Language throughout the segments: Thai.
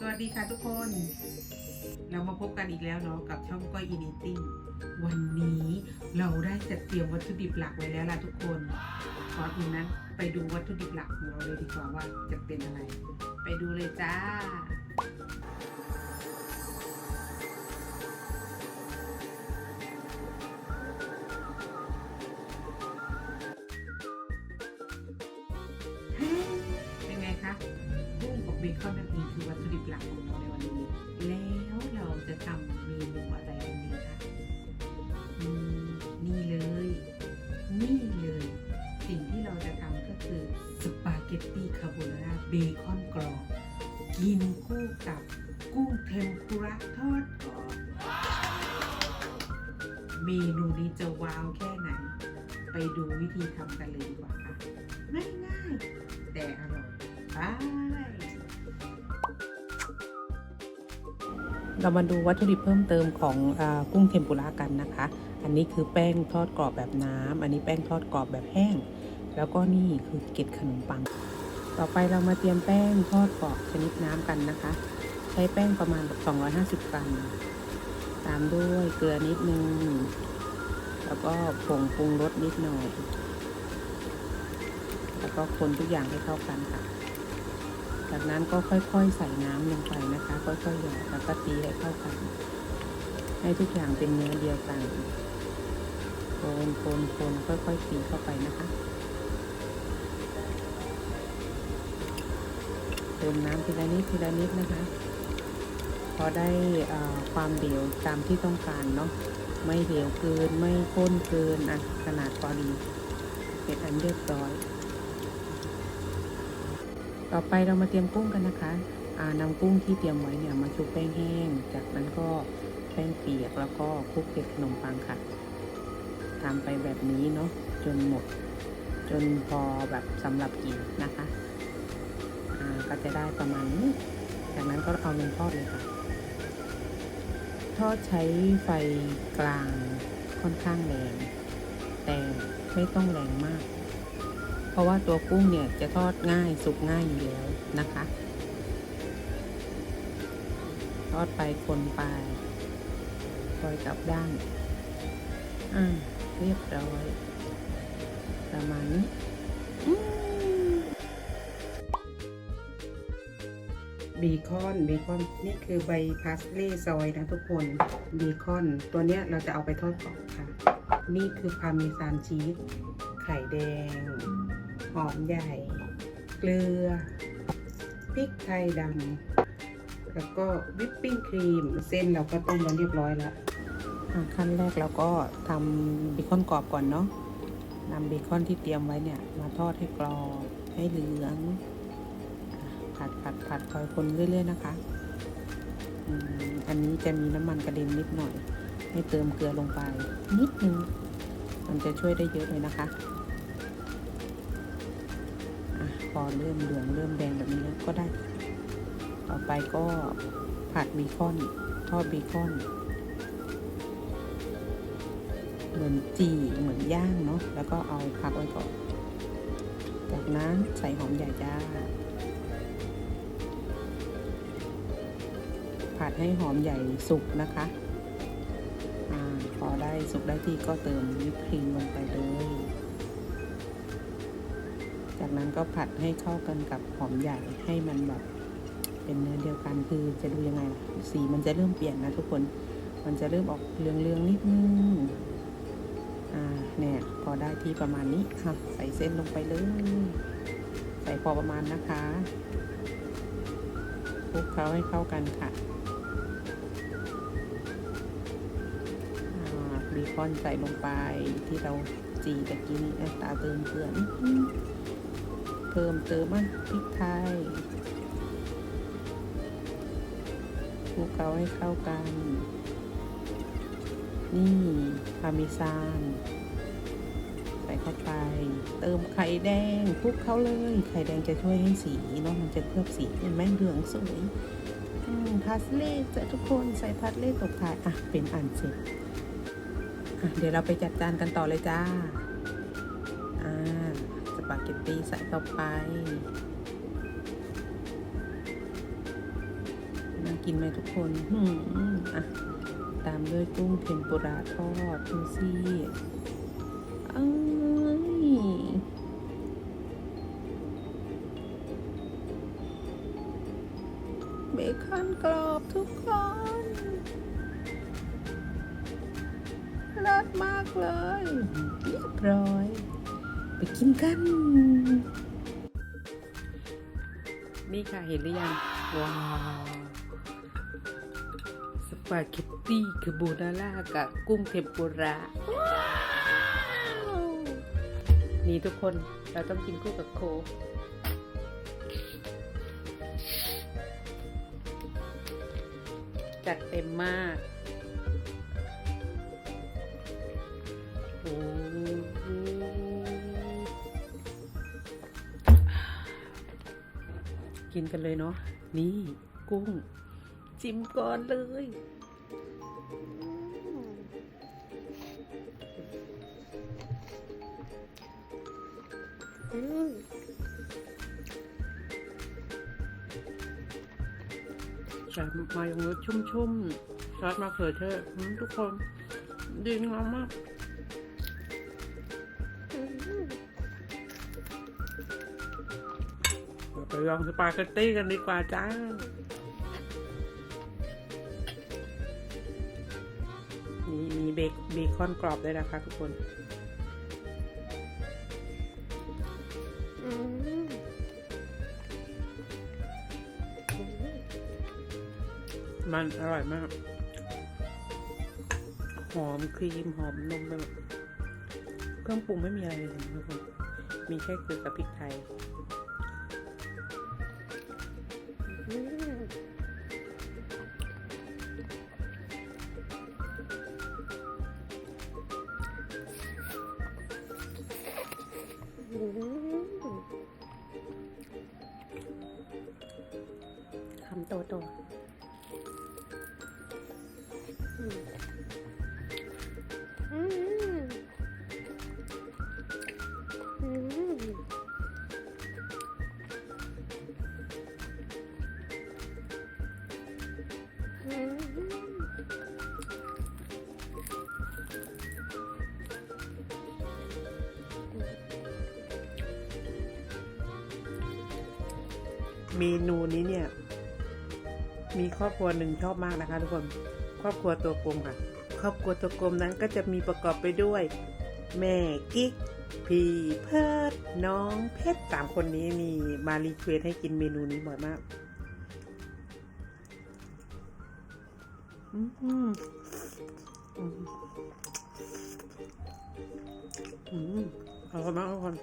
สวัสดีค่ะทุกคน เรามาพบกันอีกแล้วเนาะกับช่องก้อยอินิติ้งวันนี้เราได้จัดเตรียมวัตถุดิบหลักไว้แล้วล่ะทุกคนก่อนอื่นนั้นไปดูวัตถุดิบหลักของเราเลยดีกว่าว่าจะเป็นอะไร ไปดูเลยจ้า เบคอนกรอบ กินคู่กับกุ้งเทมปุระทอดกรอบเมนูนี้จะว้าวแค่ไหน ไปดูวิธีทำกันเลยดีกว่าค่ะ ง่ายๆ แต่อร่อยไปเรามาดูวัตถุดิบเพิ่มเติมของอกุ้งเทมปุระกันนะคะ อันนี้คือแป้งทอดกรอบแบบน้ำ อันนี้แป้งทอดกรอบแบบแห้ง แล้วก็นี่คือเกล็ดขนมปัง ต่อไปเรามาเตรียมแป้งทอดกรอบชนิดน้ำกันนะคะ ใช้แป้งประมาณ 250 กรัม ตามด้วยเกลือนิดนึง แล้วก็ผงปรุงรสนิดหน่อย แล้วก็คนทุกอย่างให้เข้ากันค่ะ จากนั้นก็ค่อยๆใส่น้ำลงไปนะคะ ค่อยๆหยอดแล้วก็ตีให้เข้ากัน ให้ทุกอย่างเป็นเนื้อเดียวกันโคนโคนโคนค่อยๆตีเข้าไปนะคะ เติมน้ำทีละนิดทีละนิดนะคะ พอได้ความเหลวตามที่ต้องการเนาะไม่เหลวเกินไม่ข้นเกินอะขนาดพอดีเป็นอันเรียบร้อย ต่อไปเรามาเตรียมกุ้งกันนะคะอานำกุ้งที่เตรียมไว้เนี่ยมาชุบแป้งแห้ง จากนั้นก็แป้งเปียกแล้วก็คลุกเกล็ดขนมปังค่ะทำไปแบบนี้เนาะจนหมด จนพอแบบสำหรับกินนะคะ ก็จะได้ประมาณนี้ จากนั้นก็เอาลงทอดเลยค่ะ ทอดใช้ไฟกลางค่อนข้างแรง แต่ไม่ต้องแรงมาก เพราะว่าตัวกุ้งเนี่ยจะทอดง่ายสุกง่ายอยู่แล้วนะคะ ทอดไปคนไปคอยกลับด้านอ่าเรียบร้อย ประมาณนี้ เบคอนเบคอนนี่คือใบพาสเล่ซอยนะทุกคนเบคอน ตัวเนี้ยเราจะเอาไปทอดกรอบค่ะ นี่คือพาเมซานชีสไข่แดง หอมใหญ่ เกลือพริกไทยดำแล้วก็วิปปิ้งครีม เส้นเราก็ต้มมาเรียบร้อยแล้วขั้นแรกเราก็ทำเบคอนกรอบก่อนเนาะนำเบคอนที่เตรียมไว้เนี่ย มาทอดให้กรอบให้เหลือง ผัดผัดผัดคอยคนเรื่อย ๆ นะคะอันนี้จะมีน้ำมันกระเด็นนิดหน่อย ให้เติมเกลือลงไป นิดนึง มันจะช่วยได้เยอะเลยนะคะอะพอเริ่มเหลืองเริ่มแดงแบบนี้แล้วก็ได้ ต่อไปก็ผัดเบคอนทอดเบคอน เหมือนจี่เหมือนย่างเนาะ แล้วก็เอาพักไว้ก่อน จากนั้นใส่หอมใหญ่จ้า ผัดให้หอมใหญ่สุกนะคะอ่าพอได้สุกได้ที่ก็เติมวิปครีมลงไปเลย จากนั้นก็ผัดให้เข้ากันกับหอมใหญ่ให้มันแบบเป็นเนื้อเดียวกันคือจะดูยังไงล่ะสีมันจะเริ่มเปลี่ยนนะทุกคนมันจะเริ่มออกเหลืองๆนิดนึงอ่าเนี่ยพอได้ที่ประมาณนี้ค่ะใส่เส้นลงไปเลยใส่พอประมาณนะคะคลุกเคล้าให้เข้ากันค่ะ คอนใส่ลงไปที่เราจีตะกี้นี้อะตาเติมเกลือนเพิ่มเติมอะพริกไทยคลุกเคล้าให้เข้ากัน นี่พาเมซานใส่เข้าไป เติมไข่แดงคลุกเข้าเลย ไข่แดงจะช่วยให้สีเนาะมันจะเคลือบสีเห็นไหมเหลืองสวยอืมพาสเล่จะทุกคนใส่พาสเล่ตกท้ายอะเป็นอันเสร็จ เดี๋ยวเราไปจัดจานกันต่อเลยจ้า อ่า สปาเกตตีใส่เข้าไป น่ากินไหมทุกคนอืมอะ ตามด้วยกุ้งเทมปุระทอดดูสิเอ้ยเบคอนกรอบทุกคน เลิศมากเลยเรียบร้อย ไปกินกัน นี่ค่ะเห็นหรือยัง ว้าวสปาเกตตี้คาโบนาร่ากับกุ้งเทมปุระนี่ทุกคนเราต้องกินคู่กับโคจัดเต็มมาก กินกันเลยเนาะนี่กุ้ง จิ้มก่อนเลยอืมใส่มายองเนสชุ่มๆซอสมะเขือเทศอืมทุกคนดีงามมาก ลองสปาเกตตี้กันดีกว่าจ้ามีมีเบคเบคอนกรอบด้วยนะคะทุกคนมันอร่อยมาก หอมครีมหอมนมไปหมดเครื่องปรุงไม่มีอะไรเลยทุกคน มีแค่เกลือกับพริกไทย คำโตโตเมนูนี้เนี่ย มีครอบครัวหนึ่งชอบมากนะคะทุกคน ครอบครัวตัวกลมค่ะ ครอบครัวตัวกลมนั้นก็จะมีประกอบไปด้วย แม่กิ๊ก พี่เพิร์ดน้องเพชรสามคนนี้มีมารีเควสให้กินเมนูนี้บ่อยมากอืมอืมอืมอร่อยมากทุกคน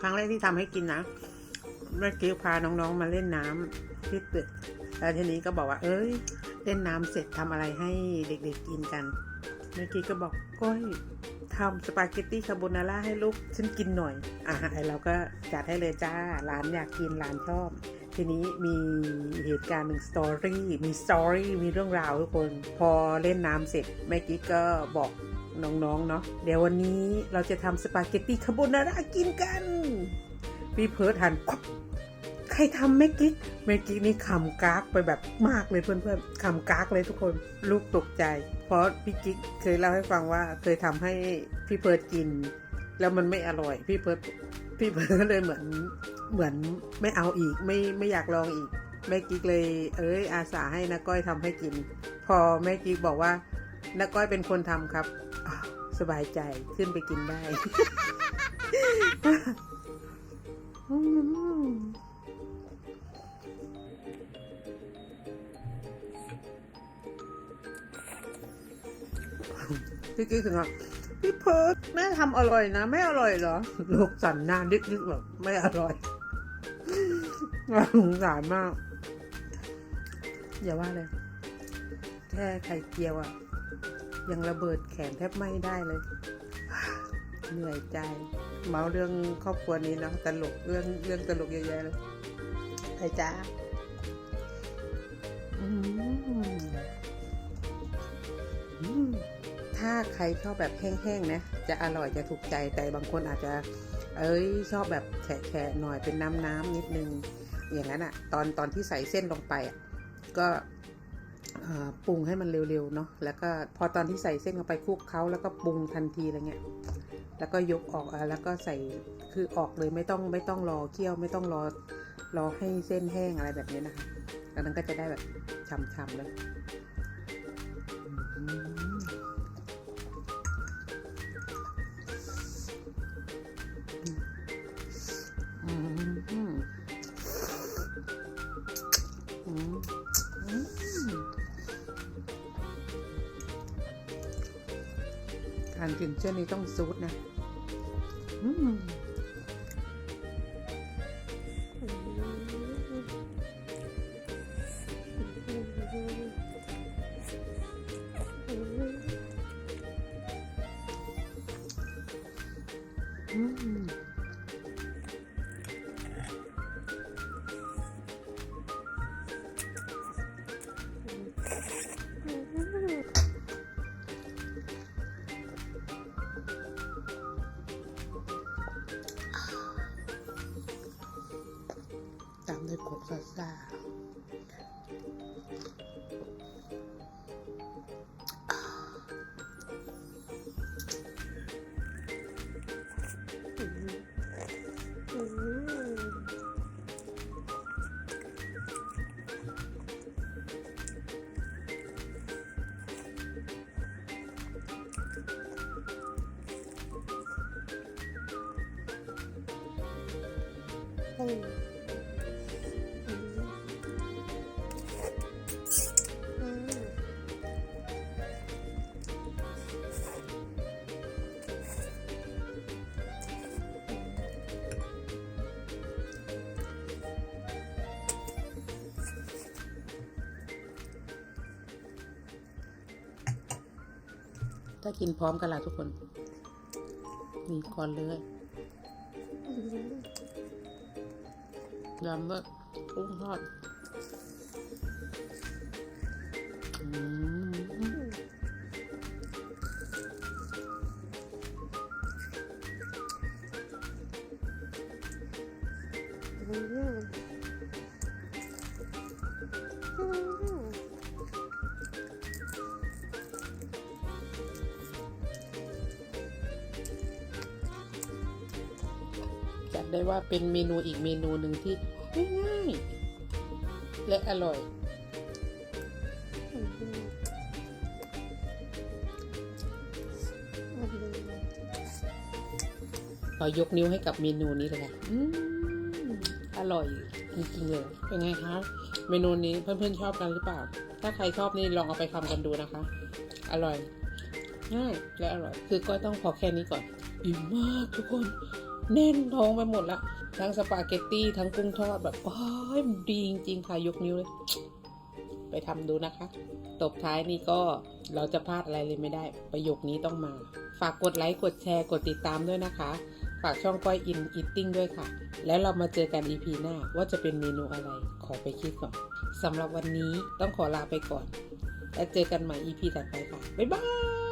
ครั้งแรกที่ทำให้กินนะเมื่อกี้พาน้องๆมาเล่นน้ำที่ตึก แล้วทีนี้ก็บอกว่า เอ้ยเล่นน้ำเสร็จทำอะไรให้เด็กๆกินกันเมื่อกี้ก็บอกก้อยทำสปาเกตตี้คาโบนาร่าให้ลูกฉันกินหน่อย อะไอเราก็จัดให้เลยจ้าร้านอยากกินร้านชอบ ทีนี้มีเหตุการณ์หนึ่งสตอรี่มีสตอรี่มีเรื่องราวทุกคน พอเล่นน้ำเสร็จแม่กิ๊กก็บอกน้องๆเนาะเดี๋ยววันนี้เราจะทำสปาเกตตี้คาโบนาร่ากินกันพี่เพิร์ดหันปั๊บ ใครทำแม่กิ๊กแม่กิ๊กนี่ขำกากไปแบบมากเลยเพื่อนๆขำกากเลยทุกคนลูกตกใจ เพราะพี่กิ๊กเคยเล่าให้ฟังว่าเคยทำให้พี่เพิร์ดกิน แล้วมันไม่อร่อยพี่เพิร์ดพี่เพิร์ดเลยเหมือนเหมือนไม่เอาอีกไม่ไม่อยากลองอีกแม่กิ๊กเลย เอ้ยอาสาให้นาก้อยทำให้กิน พอแม่กิ๊กบอกว่านาก้อยเป็นคนทำครับสบายใจขึ้นไปกินได้ พี่กิ๊กถึงอะพี่เพิร์ดแม่ทำอร่อยนะ ไม่อร่อยเหรอ ลูกสั่นหน้าดึกๆแบบไม่อร่อยน่าสงสารมาก อย่าว่าเลย แค่ไข่เจียวอะยังระเบิดแขนแทบไม่ได้เลย เหนื่อยใจ เมาเรื่องครอบครัวนี้เนาะตลกเรื่องเรื่องตลกเยอะแยะเลยไปจ้า ใครชอบแบบแห้งๆนะจะอร่อยจะถูกใจแต่บางคนอาจจะ เอ้ยชอบแบบแฉะๆหน่อยเป็นน้ำๆนิดนึง อย่างนั้นอะตอนตอนที่ใส่เส้นลงไปอะก็ปรุงให้มันเร็วๆเนาะแล้วก็พอตอนที่ใส่เส้นเข้าไปคลุกเคล้าแล้วก็ปรุงทันทีอะไรเงี้ยแล้วก็ยกออกอะแล้วก็ใส่คือออกเลยไม่ต้องไม่ต้องรอเคี่ยวไม่ต้องรอรอให้เส้นแห้งอะไรแบบนี้นะคะดังนั้นก็จะได้แบบฉ่ำๆเลย ทานกินเช่นนี้ต้องซูดนะ ตามด้วยกบซาซา ถ้ากินพร้อมกันล่ะทุกคนมีก่อนเลยยำด้วยกุ้งทอด อืม จัดได้ว่าเป็นเมนูอีกเมนูหนึ่งที่ง่ายๆและอร่อย ขอยกนิ้วให้กับเมนูนี้เลยค่ะอืมอร่อยจริงๆเลยเป็นไงคะ เมนูนี้เพื่อนๆชอบกันหรือเปล่า ถ้าใครชอบนี่ลองเอาไปทำกันดูนะคะ อร่อยง่ายและอร่อย คือก็ต้องพอแค่นี้ก่อนอิ่มมากทุกคน แน่นท้องไปหมดละทั้งสปาเกตตี้ทั้งกุ้งทอดแบบว้ยดีจริงๆค่ะยกนิ้วเลย ไปทำดูนะคะ ตบท้ายนี่ก็เราจะพลาดอะไรเลยไม่ได้ ประโยคนี้ต้องมา ฝากกดไลค์กดแชร์กดติดตามด้วยนะคะ ฝากช่องก้อยอินอิตติ้งด้วยค่ะ แล้วเรามาเจอกัน EP หน้าว่าจะเป็นเมนูอะไร ขอไปคิดก่อนสำหรับวันนี้ต้องขอลาไปก่อน แล้วเจอกันใหม่ EP ถัดไปค่ะบ๊ายบาย